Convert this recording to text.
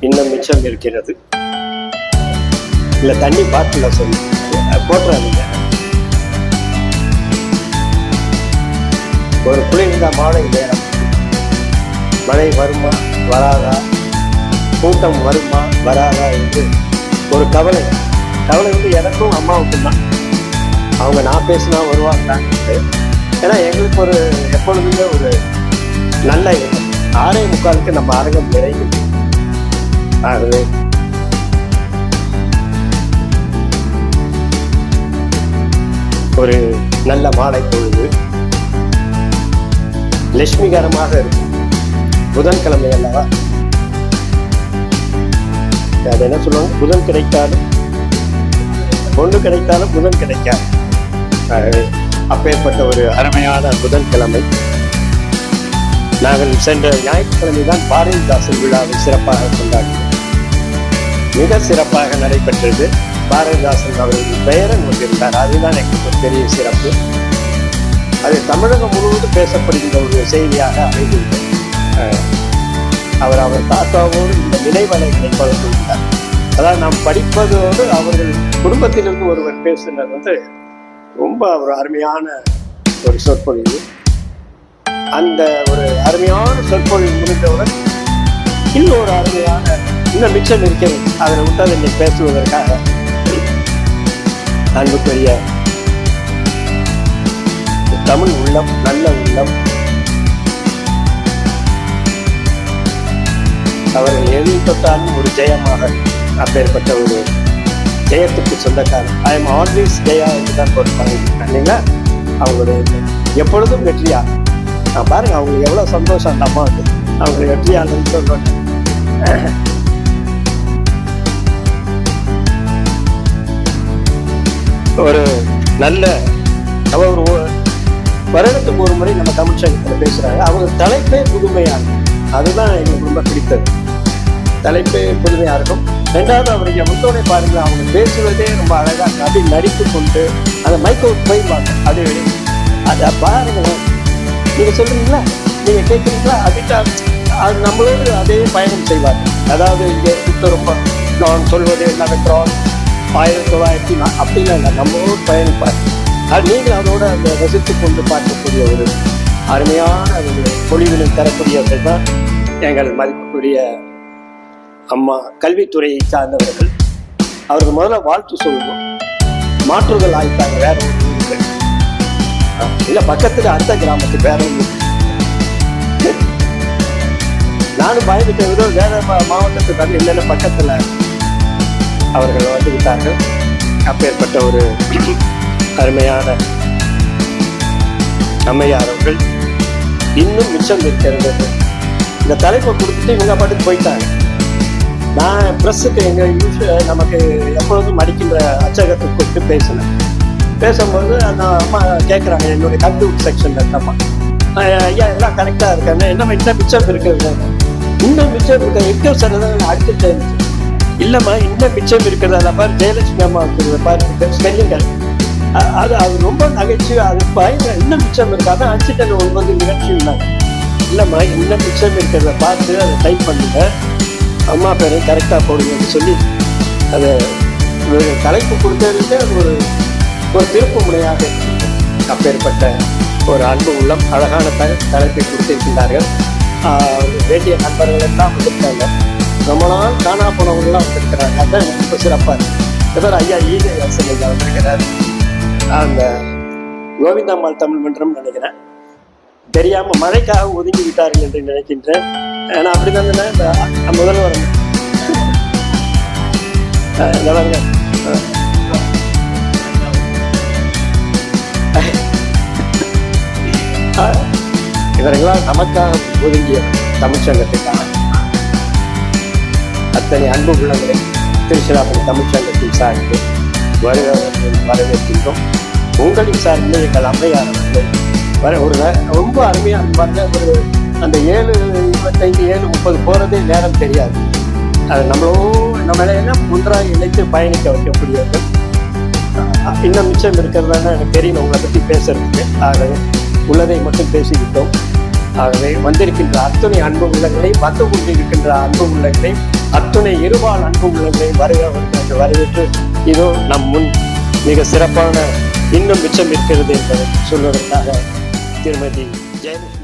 இன்னும் மிச்சம் இருக்கிறது. இல்லை தண்ணி பாட்டில் சொல்லி போட்டுறாதீங்க. ஒரு குளிர்ந்த மாலை நேரம். மழை வருமா வராதா? கூட்டம் வருமா வராதா என்று ஒரு கவலை. கவலை வந்து எனக்கும் அம்மாவுக்கும் தான். அவங்க நான் பேசினா வருவாங்களான்னு ஏன்னா எங்களுக்கு ஒரு எப்பொழுதுமே ஒரு நல்ல எண்ணம். ஆறே முக்காலுக்கு நம்ம அரங்கம் நிறைவு tarde. ஒரு நல்ல மாலை பொழுது லட்சுமிகரமாக இருக்கும். புதன்கிழமை அல்லவா? அது என்ன சொல்லுவாங்க? புதன் கிடைத்தாலும் பொண்ணு கிடைத்தாலும் புதன் கிடைக்காது. அப்பேற்பட்ட ஒரு அருமையான புதன்கிழமை. நாங்கள் சென்ற ஞாயிற்றுக்கிழமை தான் பாரதிதாசன் விழாவை சிறப்பாக கொண்டாடினோம். மிக சிறப்பாக நடைபெற்றது. பாரதிதாசன் அவர்கள் பெயரன் கொண்டிருந்தார் அதுதான் எங்களுக்கு ஒரு பெரிய சிறப்பு. அது தமிழகம் முழுவதும் பேசப்படுகின்ற ஒரு செய்தியாக அமைந்துள்ளது. அவர் அவர் தாத்தாவோடு இந்த நினைவலைகளை பகிர்ந்துள்ளார். அதாவது நாம் படிப்பதோடு அவர்கள் குடும்பத்திலிருந்து ஒருவர் பேசுனது வந்து ரொம்ப ஒரு அருமையான ஒரு சொற்பொழிவு. அந்த ஒரு அருமையான சொற்பொழிவு முடிந்தவுடன் இன்னொரு அருமையான இன்னும் மிச்சம் இருக்கிறது. அதனை விட்டு அதை பேசுவதற்காக. அன்புக்குரிய தமிழ் உள்ளம் நல்ல உள்ளம். அவர்கள் எது தொட்டாலும் ஒரு ஜெயமாக அப்பேற்பட்ட ஒரு ஜெயத்துக்கு சொந்தக்காரர் ஐ எம் ஆல்வேஸ் ஜெயா என்று தான் போட்டுப்பாங்க இல்லைங்களா? அவங்களுடைய எப்பொழுதும் வெற்றியா? நான் பாருங்க அவங்களுக்கு எவ்வளோ சந்தோஷம் அந்த அம்மா வந்து அவங்க வெற்றியாளர்னு ஒரு நல்ல அவ ஒரு வருடத்துக்கு ஒரு முறை நம்ம தமிழ் சங்கத்தில் பேசுகிறாங்க அவங்க தலைப்பே புதுமையான அதுதான் எங்களுக்கு ரொம்ப பிடித்தது. தலைப்பே புதுமையாக இருக்கும். ரெண்டாவது அவருடைய முத்தோனை பாருங்கள் அவங்க பேசுவதே ரொம்ப அழகாக இருக்கும். அப்படி நடித்து கொண்டு அந்த மைக்கை போயிடுவாங்க அது அதை பாருங்கள் நீங்கள் சொல்கிறீங்களா நீங்கள் கேட்குறீங்களா அப்படின்ட்டு அது நம்மளோடு அதே பயணம் செய்வார் அதாவது இங்கே ரொம்ப நான் சொல்வது நடக்கிறோம் ஆயிரத்தி தொள்ளாயிரத்தி நா- அப்படிலாம் இல்லை. நம்மளோடு பயணிப்பார் அது நீங்கள் அதோட அந்த ரசித்து கொண்டு பார்க்கக்கூடிய ஒரு அருமையான ஒரு பொழிவினை தரக்கூடியவர்கள் தான் எங்கள் மதிப்புக்குரிய அம்மா கல்வித்துறையை சார்ந்தவர்கள். அவருக்கு முதல்ல வாழ்த்து சொல்லுவோம். மாற்றுகள் ஆயிட்டாங்க வேற ஒரு இல்லை. பக்கத்தில் அந்த கிராமத்துக்கு வேற ஒரு நானும் பயந்துட்ட வேற மாவட்டத்துக்கு வந்து இல்லைன்னா அவர்கள் வந்து விட்டார்கள். அப்பேற்பட்ட ஒரு அருமையான அம்மையார் அவர்கள் இன்னும் மிச்சம் இருக்கிறது. இந்த தலைப்பை கொடுத்துட்டு இவங்க பாட்டுக்கு போயிட்டாங்க. நான் ப்ரெஸ்ஸுக்கு எங்கள் யூஸ் நமக்கு எப்பொழுதும் அடிக்கின்ற அச்சகத்தை கூப்பிட்டு பேசினேன். பேசும்போது அந்த அம்மா கேட்குறாங்க என்னுடைய கம்ப்யூட்டர் செக்ஷனில் இருக்கம்மா ஐயா எல்லாம் கரெக்டாக இருக்காங்க. என்ன இன்னும் மிச்சம் இருக்கிறது? இன்னும் மிச்சம் இருக்க எட்டு சார் தான் அடுத்து இல்லைம்மா இன்னும் மிச்சம் இருக்கிறது? அதை பாரு ஜெயலட்சுமி அம்மா இருக்கிறத பாரு ஸ்பெல்லிங் அது அது ரொம்ப நகைச்சுவை அது பயங்கர இன்னும் மிச்சம் இருக்கு அதான் அடிச்சுட்டு ஒன்பது நிகழ்ச்சி இருந்தாங்க. இல்லைம்மா இன்னும் மிச்சம் இருக்கிறத பார்த்து அதை டைப் பண்ணுங்க. அம்மா பேரை கரெக்டாக போடுங்கன்னு சொல்லி அதை தலைப்பு கொடுத்ததுக்கு அது ஒரு ஒரு திருப்பு முனையாக அப்பேற்பட்ட ஒரு அன்பு உள்ளம் அழகான தலைப்பை கொடுத்திருக்கின்றார்கள். வேண்டிய நண்பர்கள் எல்லாம் வந்திருக்காங்க. ரொம்ப நாள் காணா போனவங்களாம் வந்திருக்கிறாங்க அதான் ரொம்ப சிறப்பாக இருக்கு. இவர் ஐயா ஈகை வாசன் வந்திருக்கிறார் அந்த கோவிந்தாமாள் தமிழ் மன்றம் நினைக்கிறேன். தெரியாம மழைக்காக ஒதுங்கி விட்டார்கள் என்று நினைக்கின்றேன். ஏன்னா அப்படிதான் தானே இந்த முதல்வர் அஹ் இவர்களால் நமக்காக ஒதுங்கிய தமிழ்ச்சங்கத்துக்காக அத்தனை அன்பு உள்ளங்களை திருச்சிராப்பள்ளி தமிழ்ச்சங்கத்தின் சார்பில் வருகிறவர்கள் வரவேற்கின்றோம். உங்களின் சார்பில் எங்கள் அம்மையார் வர ஒரு ரொம்ப அருமையாக பாருங்க ஒரு அந்த ஏழு இருபத்தைந்து ஏழு முப்பது போகிறதே நேரம் தெரியாது. அது நம்மளோ நம்மளை என்ன ஒன்றாக இணைத்து பயணிக்க வைக்கக்கூடியவர்கள். இன்னும் மிச்சம் இருக்கிறதான எனக்கு தெரியல உங்களை பற்றி பேசுறதுக்கு. ஆகவே உள்ளதை மட்டும் பேசிக்கிட்டோம். ஆகவே வந்திருக்கின்ற அத்தனை அன்பு உள்ளங்களை வந்து கொண்டிருக்கின்ற அன்பு உள்ளங்களை அத்துணை இருபால் அன்பு உள்ளங்களை வருகிறவர்கள் என்று வரவேற்று இதோ நம் முன் மிக சிறப்பான இன்னும் மிச்சம் இருக்கிறது என்பதை சொல்வதற்காக திருமதி ஜெயலலிதா.